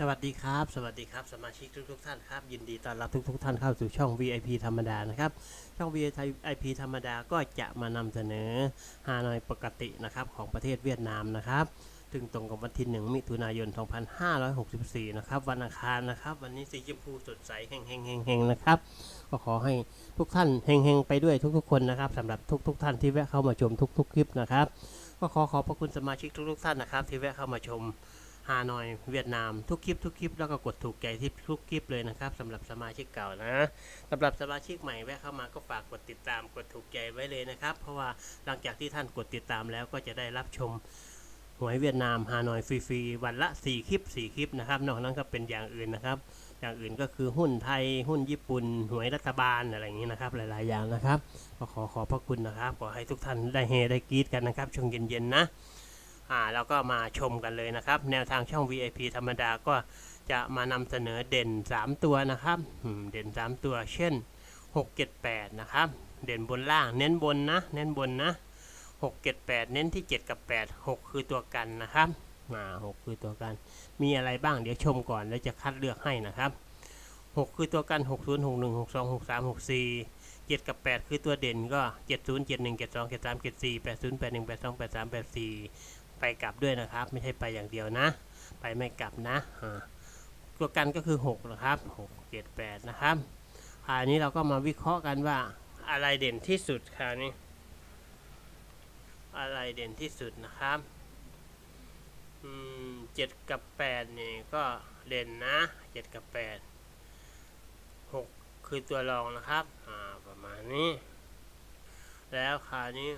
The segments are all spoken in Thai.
สวัสดีครับ สวัสดีครับ สมาชิกทุกทท่านครับ ยินดีต้อนรับทุกทท่านเข้าสู่ช่อง VIP ธรรมดานะครับ ช่อง VIP ธรรมดาก็จะมานำเสนอฮานอยปกตินะครับของประเทศเวียดนามนะครับ ถึงตรงกับวันที่ 1 มิถุนายน 2564 นะครับ วันอังคารนะครับ วันนี้สีชมพูสดใสเฮงเฮงเฮงนะครับ ก็ขอให้ทุกท่านเฮงเฮงไปด้วยทุกๆ คนนะครับสำหรับทุกๆ ท่านที่แวะเข้ามาชมทุกๆ คลิปนะครับ ก็ขอขอบพระคุณสมาชิกทุกๆ ท่านนะครับ ที่แวะเข้ามาชม ฮานอยเวียดนามทุกคลิปทุกคลิปแล้วก็กดถูกใจที่ทุกคลิปเลยนะครับสำหรับสมาชิกเก่านะสำหรับสมาชิกใหม่แวะเข้ามาก็ฝากกดติดตามกดถูกใจไว้เลยนะครับ เพราะว่าหลังจากที่ท่านกดติดตามแล้วก็จะได้รับชมหวยเวียดนามฮานอยฟรีๆวันละ 4 คลิป 4 คลิปนะครับ นอกนั้นก็เป็นอย่างอื่นนะครับอย่างอื่นก็คือหุ้นไทยหุ้นญี่ปุ่นหวยรัฐบาลอะไรอย่างนี้นะครับ หลายๆอย่างนะครับก็ขอขอบพระคุณนะครับ ขอให้ทุกท่านได้เฮได้กรีดกันนะครับช่วงเย็นๆนะ อ่าเราก็มาชมกันเลยนะครับ แนวทางช่อง VIP ธรรมดาก็จะมานำเสนอเด่น 3 ตัวนะครับเด่น 3 ตัว เช่น 6 7 8 นะครับ เด่นบนล่าง เน้นบนนะ เน้นบนนะ 6 7 8 เน้นที่ 7 กับ 8 6 คือตัวกันนะครับอ่า6คือตัวกัน มีอะไรบ้างเดี๋ยวชมก่อนแล้วจะคัดเลือกให้นะครับ 6 คือตัวกัน 6 0 6 1 6 2 6 3 6 4 7 กับ 8 คือตัวเด่นก็ 7 0 7 1 7 2 7 3 7 4 ไปกลับด้วยนะครับ ไม่ใช่ไปอย่างเดียวนะ ไปไม่กลับนะตัวกันก็คือ6นะครับ6 7 8นะครับคราวนี้เราก็มาวิเคราะห์กันว่าอะไรเด่นที่สุดคราวนี้ อะไรเด่นที่สุดนะครับอืมเจ็ดกับแปดนี่ก็เด่นนะเจ็ดกับแปดหกคือตัวรองนะครับอ่าประมาณนี้ แล้วคราวนี้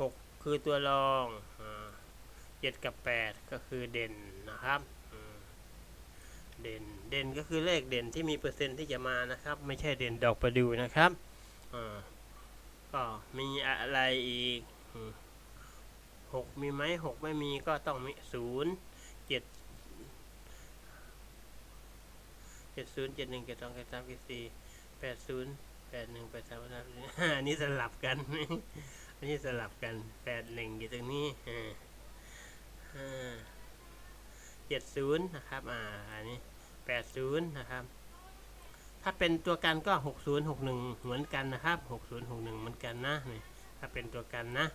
หกคือตัวรองอ่า เจ็ดกับแปดก็คือเด่นนะครับเด่นเด่นก็คือเลขเด่นที่มีเปอร์เซ็นต์ที่จะมานะครับ ไม่ใช่เด่นดอกประดูนะครับก็มีอะไรอีกหกมีไหมหกไม่มีก็ต้องมีศูนย์เจ็ดเจ็ดศูนย์เจ็ดหนึ่งเจ็ดสองเจ็ดสามเจ็ดสี่แปดศูนย์แปดหนึ่งแปดสามแปดสี่อันนี้สลับกัน อันนี้สลับกันแปดหนึ่งอยู่ตรงนี้ เจ็ดศูนย์นะครับ อ่า อันนี้แปดศูนย์นะครับ ถ้าเป็นตัวกันก็หกศูนย์หกหนึ่งเหมือนกันนะครับหกศูนย์หกหนึ่งเหมือนกันนะนี่ถ้าเป็นตัวกันนะ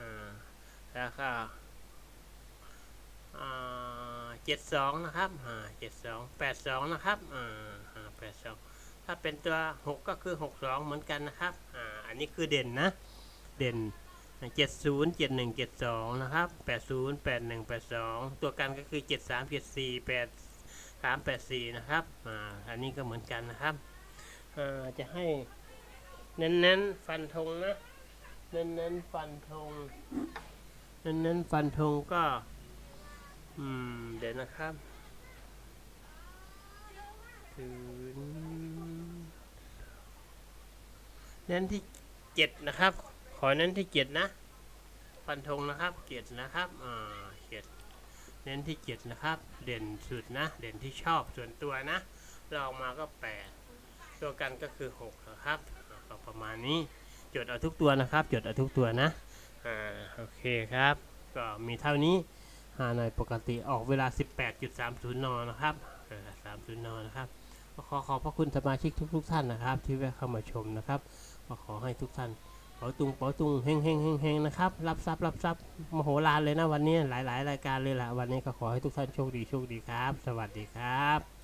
อ่า แล้วก็เจ็ดสองนะครับอ่าเจ็ดสองแปดสองนะครับอ่าแปดสองถ้าเป็นตัวหกก็คือหกสองเหมือนกันนะครับ อ่า อันนี้คือเด่นนะ เด่น เจ็ดศูนย์เจ็ดหนึ่งเจ็ดสองนะครับแปดศูนย์แปดหนึ่งแปดสองตัวกันก็คือเจ็ดสามเจ็ดสี่แปดสามแปดสี่นะครับ อ่า อันนี้ก็เหมือนกันนะครับ อ่า จะให้เน้นๆฟันธงนะ เน้นๆฟันธง เน้นนั้นฟันธงก็ อืม เดี๋ยวนะครับศูนย์เน้นที่เจ็ดนะครับ ขอเน้นที่เจ็ดนะฟันธงนะครับเจ็ดนะครับอ่าเจ็ดเน้นที่เจ็ดนะครับ เด่นสุดนะ เด่นที่ชอบส่วนตัวนะลองมาก็แปดตัวกันก็คือหกนะครับก็ประมาณนี้จดเอาทุกตัวนะครับ จดเอาทุกตัวนะอ่าโอเคครับ ก็มีเท่านี้หาหน่อยปกติออกเวลา 18.30 นนะครับ30 นนะครับขอขอบพระคุณสมาชิกทุกๆท่านนะครับ ที่แวะเข้ามาชมนะครับขอให้ทุกท่าน ปอตุงปอตุงเฮงเฮงเฮงเฮงนะครับ รับทรัพย์รับทรัพย์มโหฬารเลยนะวันนี้หลาย ๆ รายการเลยล่ะ วันนี้ก็ขอให้ทุกท่านโชคดีโชคดีครับ สวัสดีครับ